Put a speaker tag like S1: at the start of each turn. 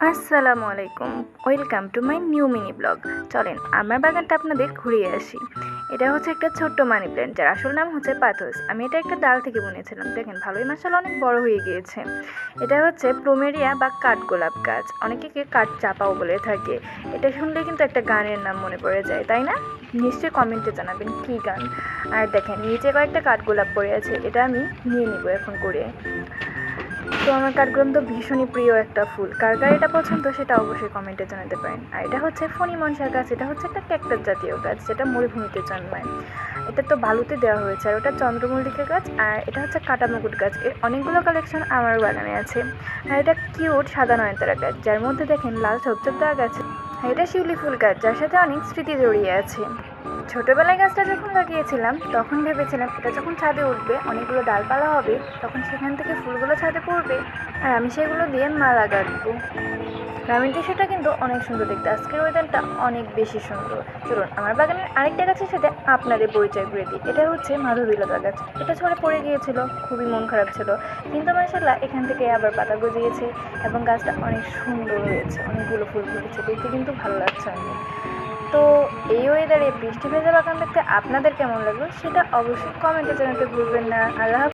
S1: আসসালামু আলাইকুম। Welcome to my new mini blog. চলেন, আমার বাগানটা আপনাদের ঘুরিয়ে আসি। এটা হচ্ছে একটা ছোট্ট মানি প্ল্যান্ট, যার আসল নাম হচ্ছে পাথস আমি এটা একটা ডাল থেকে বুনেছিলাম। দেখেন, ভালোই মাসাল, অনেক বড় হয়ে গিয়েছে। এটা হচ্ছে প্লোমেরিয়া বা কাঠগোলাপ গাছ। অনেকে কে কাঠ চাপাও বলে থাকে। এটা শুনলে কিন্তু একটা গানের নাম মনে পড়ে যায়, তাই না? নিশ্চয়ই কমেন্টে জানাবেন কী গান। আর দেখেন, নিচে কয়েকটা কাঠগোলাপ পড়ে আছে। এটা আমি নিয়ে নিব এখন করে। তো আমার কাঠগোলাপ তো ভীষণই প্রিয় একটা ফুল। কার কার এটা পছন্দ সেটা অবশ্যই কমেন্টে জানাতে পারেন। আর এটা হচ্ছে ফণি মনসার গাছ, এটা হচ্ছে একটা ক্যাক্টাস জাতীয় গাছ যেটা মরুভূমিতে জন্মায়। এটা তো বালুতে দেওয়া হয়েছে আর ওটা চন্দ্রমল্লিকা গাছ আর এটা হচ্ছে কাটামুকুট গাছ। এর অনেকগুলো কালেকশন আমার বাগানে আছে। আর এটা কিউট সাদা নয়তারা গাছ, যার মধ্যে দেখেন লাল ছোপছোপ দেওয়া গাছ। এটা শিউলি ফুল গাছ, যার সাথে অনেক স্মৃতি জড়িয়ে আছে। ছোটোবেলায় গাছটা যখন লাগিয়েছিলাম, তখন ভেবেছিলাম এটা যখন ছাদে উঠবে, অনেকগুলো ডালপালা হবে, তখন সেখান থেকে ফুলগুলো ছাদে পড়বে, আর আমি সেগুলো দিয়ে মালা গাঁথবো গ্রামীণ দৃশ্যটা কিন্তু অনেক সুন্দর দেখতে। আজকের ওয়েদারটা অনেক বেশি সুন্দর। চলুন, আমার বাগানের আরেকটা গাছের সাথে আপনাদের পরিচয় করে দিই। এটা হচ্ছে মাধবীলতা গাছ। এটা ছড়ে পড়ে গিয়েছিল, খুবই মন খারাপ ছিল। কিন্তু মাসাল্লাহ এখান থেকে আবার পাতা গজিয়েছে এবং গাছটা অনেক সুন্দর হয়েছে। অনেকগুলো ফুল ফুটেছে। দেখতে কিন্তু ভালো লাগছে অনেক। তো এই ওয়েদারে বৃষ্টি ভেজা বাগান দেখতে আপনাদের কেমন লাগল? সেটা অবশ্যই কমেন্টে জানাতে ভুলবেন না। আল্লাহ।